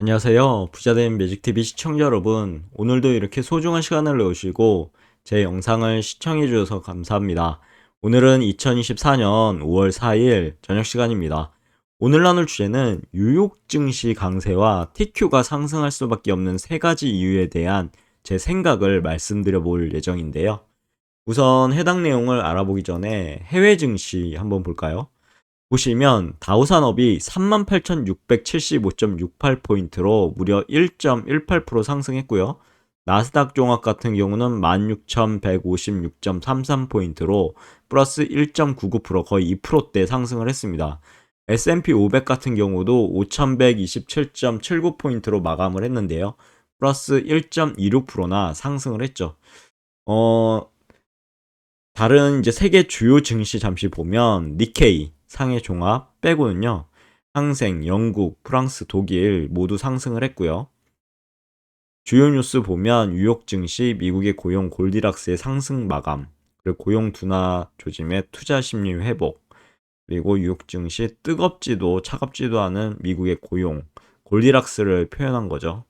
안녕하세요. 부자된 매직TV 시청자 여러분. 오늘도 이렇게 소중한 시간을 내오시고 제 영상을 시청해 주셔서 감사합니다. 오늘은 2024년 5월 4일 저녁 시간입니다. 오늘 나눌 주제는 뉴욕 증시 강세와 TQ가 상승할 수밖에 없는 세 가지 이유에 대한 제 생각을 말씀드려 볼 예정인데요. 우선 해당 내용을 알아보기 전에 해외 증시 한번 볼까요? 보시면 다우 산업이 38,675.68포인트로 무려 1.18% 상승했고요. 나스닥 종합 같은 경우는 16,156.33포인트로 플러스 1.99% 거의 2%대 상승을 했습니다. S&P 500 같은 경우도 5,127.79포인트로 마감을 했는데요. 플러스 1.26%나 상승을 했죠. 어, 다른 이제 세계 주요 증시 잠시 보면 니케이 상해 종합 빼고는요. 항생, 영국, 프랑스, 독일 모두 상승을 했고요. 주요 뉴스 보면 뉴욕 증시, 미국의 고용 골디락스의 상승 마감, 그리고 고용 둔화 조짐의 투자 심리 회복, 그리고 뉴욕 증시 뜨겁지도 차갑지도 않은 미국의 고용, 골디락스를 표현한 거죠.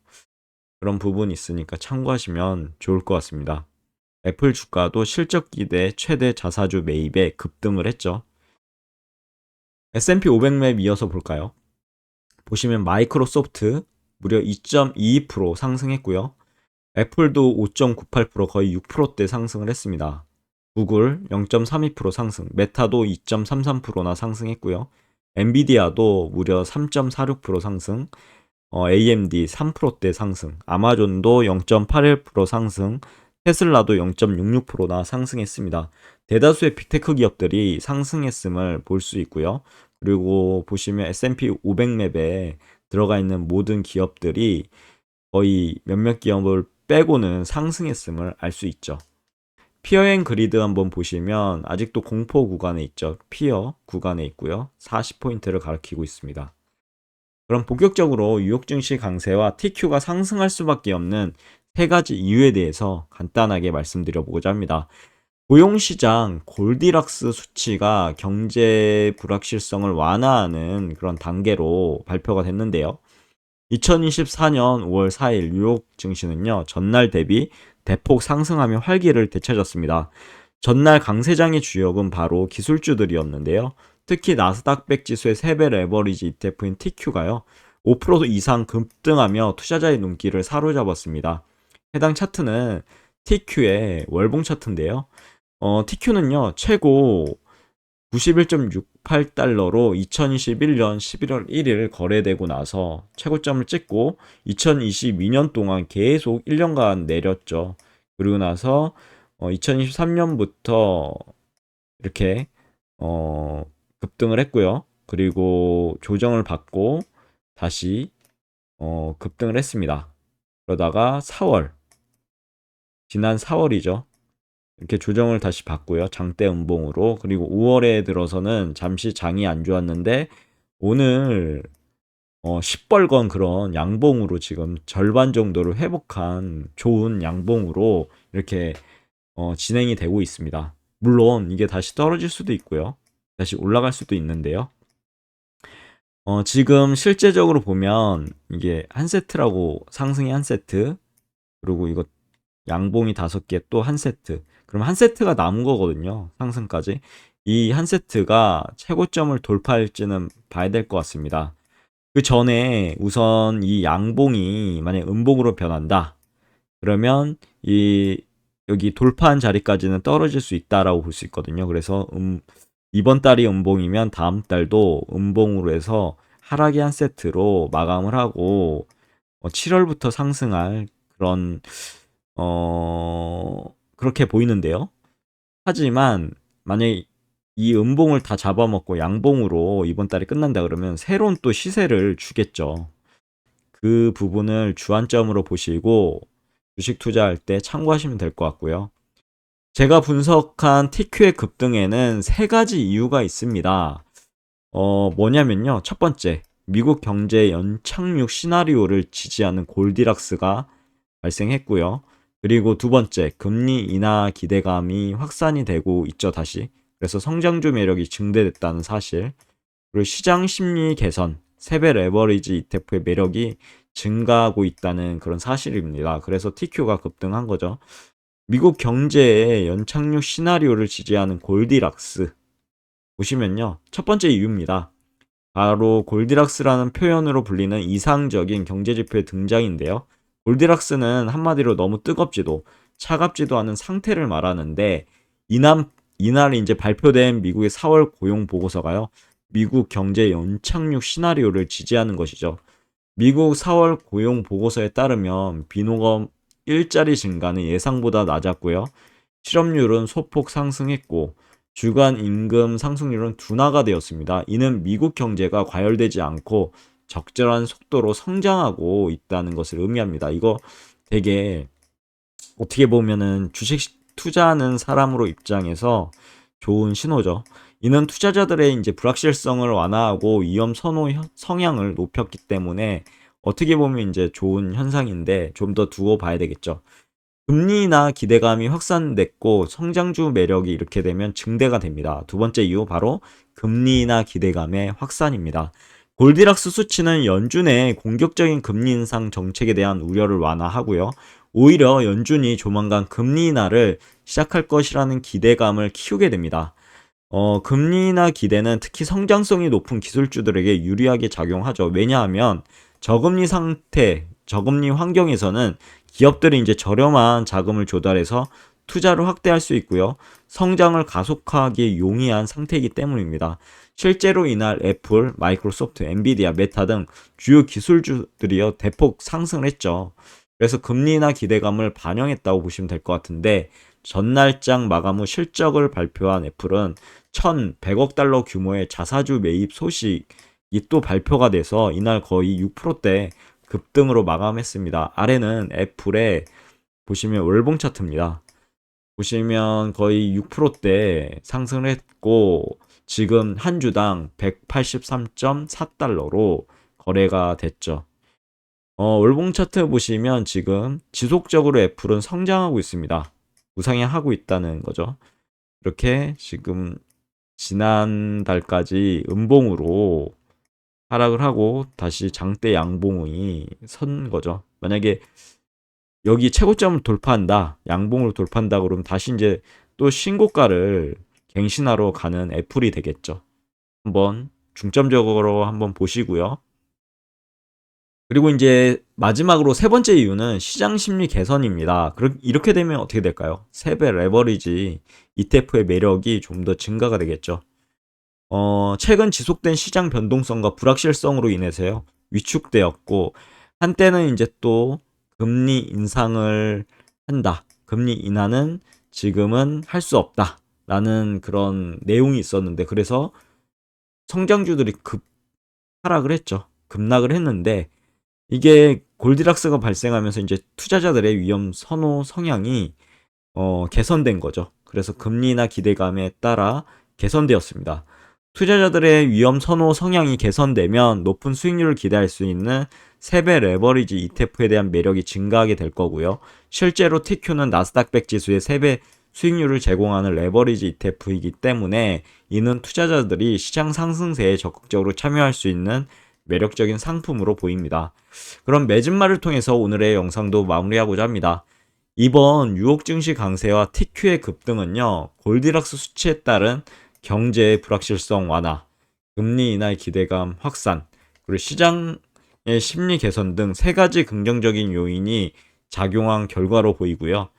그런 부분이 있으니까 참고하시면 좋을 것 같습니다. 애플 주가도 실적 기대 최대 자사주 매입에 급등을 했죠. S&P 500맵 이어서 볼까요? 보시면 마이크로소프트 무려 2.22% 상승했고요. 애플도 5.98% 거의 6%대 상승을 했습니다. 구글 0.32% 상승, 메타도 2.33%나 상승했고요. 엔비디아도 무려 3.46% 상승, 어, AMD 3%대 상승, 아마존도 0.81% 상승, 테슬라도 0.66%나 상승했습니다. 대다수의 빅테크 기업들이 상승했음을 볼 수 있고요. 그리고 보시면 S&P 500맵에 들어가 있는 모든 기업들이 거의 몇몇 기업을 빼고는 상승했음을 알 수 있죠. 피어 앤 그리드 한번 보시면 아직도 공포 구간에 있죠. 피어 구간에 있고요. 40포인트를 가리키고 있습니다. 그럼 본격적으로 뉴욕 증시 강세와 TQ가 상승할 수밖에 없는 세 가지 이유에 대해서 간단하게 말씀드려 보고자 합니다. 고용시장 골디락스 수치가 경제 불확실성을 완화하는 그런 단계로 발표가 됐는데요. 2024년 5월 4일 뉴욕 증시는요, 전날 대비 대폭 상승하며 활기를 되찾았습니다. 전날 강세장의 주역은 바로 기술주들이었는데요. 특히 나스닥 100 지수의 3배 레버리지 ETF인 TQ가요, 5% 이상 급등하며 투자자의 눈길을 사로잡았습니다. 해당 차트는 TQ의 월봉 차트인데요. 어, TQ는요, 최고 91.68달러로 2021년 11월 1일 거래되고 나서 최고점을 찍고 2022년 동안 계속 1년간 내렸죠. 그리고 나서 어, 2023년부터 이렇게 어, 급등을 했고요. 그리고 조정을 받고 다시 어, 급등을 했습니다. 그러다가 4월 지난 4월이죠. 이렇게 조정을 다시 받고요. 장대 음봉으로. 그리고 5월에 들어서는 잠시 장이 안 좋았는데 오늘 어, 10벌건 그런 양봉으로 지금 절반 정도를 회복한 좋은 양봉으로 이렇게 어, 진행이 되고 있습니다. 물론 이게 다시 떨어질 수도 있고요. 다시 올라갈 수도 있는데요. 어, 지금 실제적으로 보면 이게 한 세트라고 상승이 한 세트 그리고 이거 양봉이 다섯 개 또 한 세트 그럼 한 세트가 남은 거거든요. 상승까지. 이 한 세트가 최고점을 돌파할지는 봐야 될 것 같습니다. 그 전에 우선 이 양봉이 만약 음봉으로 변한다. 그러면 이 여기 돌파한 자리까지는 떨어질 수 있다라고 볼 수 있거든요. 그래서 음, 이번 달이 음봉이면 다음 달도 음봉으로 해서 하락이 한 세트로 마감을 하고 어, 7월부터 상승할 그런 어 그렇게 보이는데요. 하지만 만약에 이 음봉을 다 잡아먹고 양봉으로 이번 달이 끝난다 그러면 새로운 또 시세를 주겠죠. 그 부분을 주안점으로 보시고 주식 투자할 때 참고하시면 될 것 같고요. 제가 분석한 TQ의 급등에는 세 가지 이유가 있습니다. 어, 뭐냐면요. 첫 번째, 미국 경제 연착륙 시나리오를 지지하는 골디락스가 발생했고요. 그리고 두 번째, 금리 인하 기대감이 확산이 되고 있죠, 다시. 그래서 성장주 매력이 증대됐다는 사실. 그리고 시장 심리 개선. 세배 레버리지 ETF의 매력이 증가하고 있다는 그런 사실입니다. 그래서 TQ가 급등한 거죠. 미국 경제의 연착륙 시나리오를 지지하는 골디락스 보시면요. 첫 번째 이유입니다. 바로 골디락스라는 표현으로 불리는 이상적인 경제지표의 등장인데요. 골디락스는 한마디로 너무 뜨겁지도 차갑지도 않은 상태를 말하는데 이날 이날 이제 발표된 미국의 4월 고용 보고서가요. 미국 경제 연착륙 시나리오를 지지하는 것이죠. 미국 4월 고용 보고서에 따르면 비노검 일자리 증가는 예상보다 낮았고요. 실업률은 소폭 상승했고 주간 임금 상승률은 둔화가 되었습니다. 이는 미국 경제가 과열되지 않고 적절한 속도로 성장하고 있다는 것을 의미합니다. 이거 되게 어떻게 보면은 주식 투자하는 사람으로 입장에서 좋은 신호죠. 이는 투자자들의 이제 불확실성을 완화하고 위험 선호 성향을 높였기 때문에 어떻게 보면 이제 좋은 현상인데 좀 더 두고 봐야 되겠죠. 금리나 기대감이 확산됐고 성장주 매력이 이렇게 되면 증대가 됩니다. 두 번째 이유 바로 금리나 기대감의 확산입니다. 골디락스 수치는 연준의 공격적인 금리 인상 정책에 대한 우려를 완화하고요. 오히려 연준이 조만간 금리 인하를 시작할 것이라는 기대감을 키우게 됩니다. 어, 금리나 기대는 특히 성장성이 높은 기술주들에게 유리하게 작용하죠. 왜냐하면 저금리 상태, 저금리 환경에서는 기업들이 이제 저렴한 자금을 조달해서 투자를 확대할 수 있고요. 성장을 가속하기 용이한 상태이기 때문입니다. 실제로 이날 애플, 마이크로소프트, 엔비디아, 메타 등 주요 기술주들이요 대폭 상승을 했죠. 그래서 금리나 기대감을 반영했다고 보시면 될 것 같은데 전날장 마감 후 실적을 발표한 애플은 1,100억 달러 규모의 자사주 매입 소식이 또 발표가 돼서 이날 거의 6%대 급등으로 마감했습니다. 아래는 애플의 보시면 월봉 차트입니다. 보시면 거의 6%대 상승을 했고 지금 한 주당 183.4달러로 거래가 됐죠. 어, 월봉 차트 보시면 지금 지속적으로 애플은 성장하고 있습니다. 우상향하고 있다는 거죠. 이렇게 지금 지난달까지 음봉으로 하락을 하고 다시 장대 양봉이 선 거죠. 만약에 여기 최고점을 돌파한다, 양봉을 돌파한다 그러면 다시 이제 또 신고가를 갱신하러 가는 애플이 되겠죠. 한번 중점적으로 한번 보시고요. 그리고 이제 마지막으로 세 번째 이유는 시장 심리 개선입니다. 이렇게 되면 어떻게 될까요? 세배 레버리지 ETF의 매력이 좀 더 증가가 되겠죠. 어, 최근 지속된 시장 변동성과 불확실성으로 인해서요. 위축되었고 한때는 이제 또 금리 인상을 한다. 금리 인하는 지금은 할 수 없다. 라는 그런 내용이 있었는데 그래서 성장주들이 급 하락을 했죠. 급락을 했는데 이게 골디락스가 발생하면서 이제 투자자들의 위험 선호 성향이 어, 개선된 거죠. 그래서 금리나 기대감에 따라 개선되었습니다. 투자자들의 위험 선호 성향이 개선되면 높은 수익률을 기대할 수 있는 세배 레버리지 ETF에 대한 매력이 증가하게 될 거고요. 실제로 TQ는 나스닥 100 지수의 세배 수익률을 제공하는 레버리지 ETF이기 때문에 이는 투자자들이 시장 상승세에 적극적으로 참여할 수 있는 매력적인 상품으로 보입니다. 그럼 매진말을 통해서 오늘의 영상도 마무리하고자 합니다. 이번 유혹 증시 강세와 TQ의 급등은요, 골디락스 수치에 따른 경제의 불확실성 완화, 금리 인하의 기대감 확산, 그리고 시장의 심리 개선 등 세 가지 긍정적인 요인이 작용한 결과로 보이고요.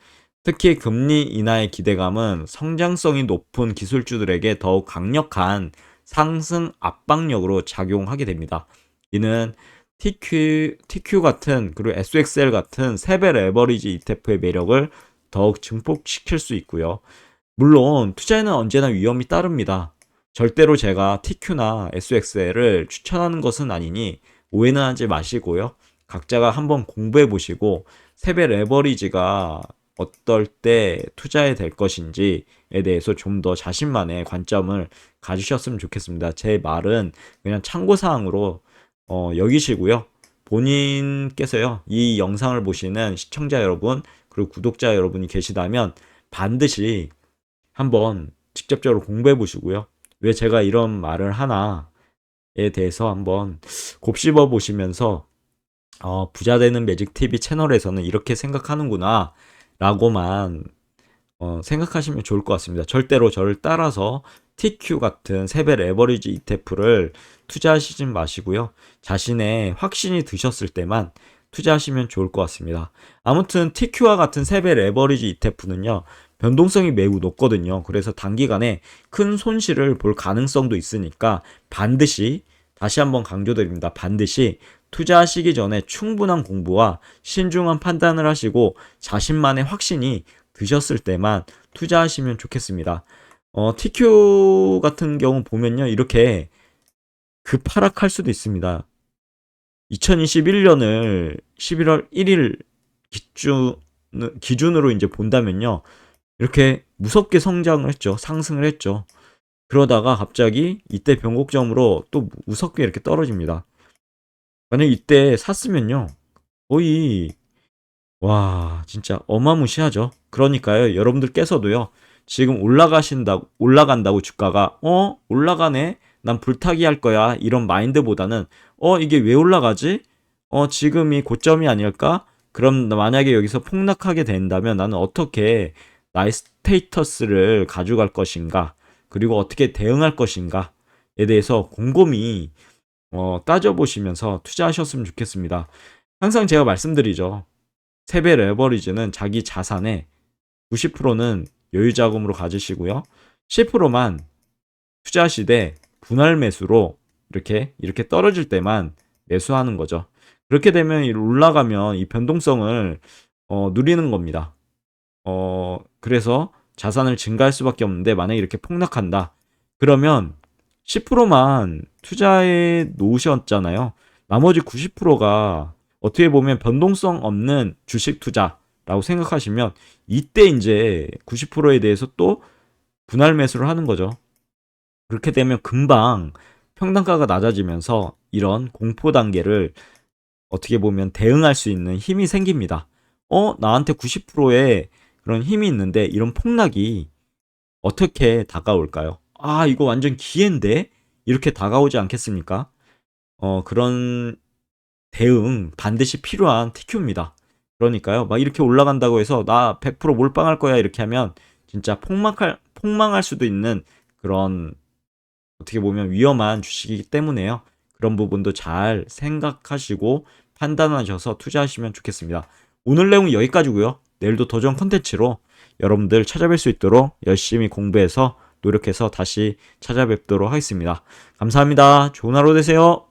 특히 금리 인하의 기대감은 성장성이 높은 기술주들에게 더욱 강력한 상승 압박력으로 작용하게 됩니다. 이는 TQ, TQ 같은 그리고 SXL 같은 세배 레버리지 ETF의 매력을 더욱 증폭시킬 수 있고요. 물론 투자에는 언제나 위험이 따릅니다. 절대로 제가 TQ나 SXL을 추천하는 것은 아니니 오해는 하지 마시고요. 각자가 한번 공부해 보시고 세배 레버리지가 어떨 때 투자해 될 것인지에 대해서 좀 더 자신만의 관점을 가지셨으면 좋겠습니다. 제 말은 그냥 참고사항으로 어, 여기시고요. 본인께서요, 이 영상을 보시는 시청자 여러분, 그리고 구독자 여러분이 계시다면 반드시 한번 직접적으로 공부해 보시고요. 왜 제가 이런 말을 하나 대해서 한번 곱씹어 보시면서 어, 부자 되는 매직 TV 채널에서는 이렇게 생각하는구나 라고만 어, 생각하시면 좋을 것 같습니다. 절대로 저를 따라서 TQ 같은 세배 레버리지 ETF를 투자하시지 마시고요. 자신의 확신이 드셨을 때만 투자하시면 좋을 것 같습니다. 아무튼 TQ와 같은 세배 레버리지 ETF는요. 변동성이 매우 높거든요. 그래서 단기간에 큰 손실을 볼 가능성도 있으니까 반드시 다시 한번 강조드립니다. 반드시 투자하시기 전에 충분한 공부와 신중한 판단을 하시고 자신만의 확신이 드셨을 때만 투자하시면 좋겠습니다. 어, TQ 같은 경우 보면요. 이렇게 급하락할 수도 있습니다. 2021년을 11월 1일 기준, 기준으로 이제 본다면요. 이렇게 무섭게 성장을 했죠. 상승을 했죠. 그러다가 갑자기 이때 변곡점으로 또 무섭게 이렇게 떨어집니다. 만약 이때 샀으면요. 거의 와, 진짜 어마무시하죠. 그러니까요. 여러분들께서도요. 지금 올라가신다고 올라간다고 주가가 어, 올라가네. 난 불타기 할 거야. 이런 마인드보다는 어, 이게 왜 올라가지? 어, 지금이 고점이 아닐까? 그럼 만약에 여기서 폭락하게 된다면 나는 어떻게 나의 스테이터스를 가져갈 것인가? 그리고 어떻게 대응할 것인가에 대해서 곰곰이 어, 따져보시면서 투자하셨으면 좋겠습니다. 항상 제가 말씀드리죠. 세배 레버리지는 자기 자산의 90%는 여유 자금으로 가지시고요. 10%만 투자하시되 분할 매수로 이렇게 이렇게 떨어질 때만 매수하는 거죠. 그렇게 되면 올라가면 이 변동성을 어, 누리는 겁니다. 어, 그래서 자산을 증가할 수밖에 없는데 만약에 이렇게 폭락한다. 그러면 10%만 투자해 놓으셨잖아요. 나머지 90%가 어떻게 보면 변동성 없는 주식 투자라고 생각하시면 이때 이제 90%에 대해서 또 분할 매수를 하는 거죠. 그렇게 되면 금방 평단가가 낮아지면서 이런 공포 단계를 어떻게 보면 대응할 수 있는 힘이 생깁니다. 어, 나한테 90%의 그런 힘이 있는데 이런 폭락이 어떻게 다가올까요? 아, 이거 완전 기회인데? 이렇게 다가오지 않겠습니까? 어, 그런 대응 반드시 필요한 TQ입니다. 그러니까요. 막 이렇게 올라간다고 해서 나 100% 몰빵할 거야 이렇게 하면 진짜 폭망할 폭망할 수도 있는 그런 어떻게 보면 위험한 주식이기 때문에요. 그런 부분도 잘 생각하시고 판단하셔서 투자하시면 좋겠습니다. 오늘 내용은 여기까지고요. 내일도 더 좋은 컨텐츠로 여러분들 찾아뵐 수 있도록 열심히 공부해서 노력해서 다시 찾아뵙도록 하겠습니다. 감사합니다. 좋은 하루 되세요.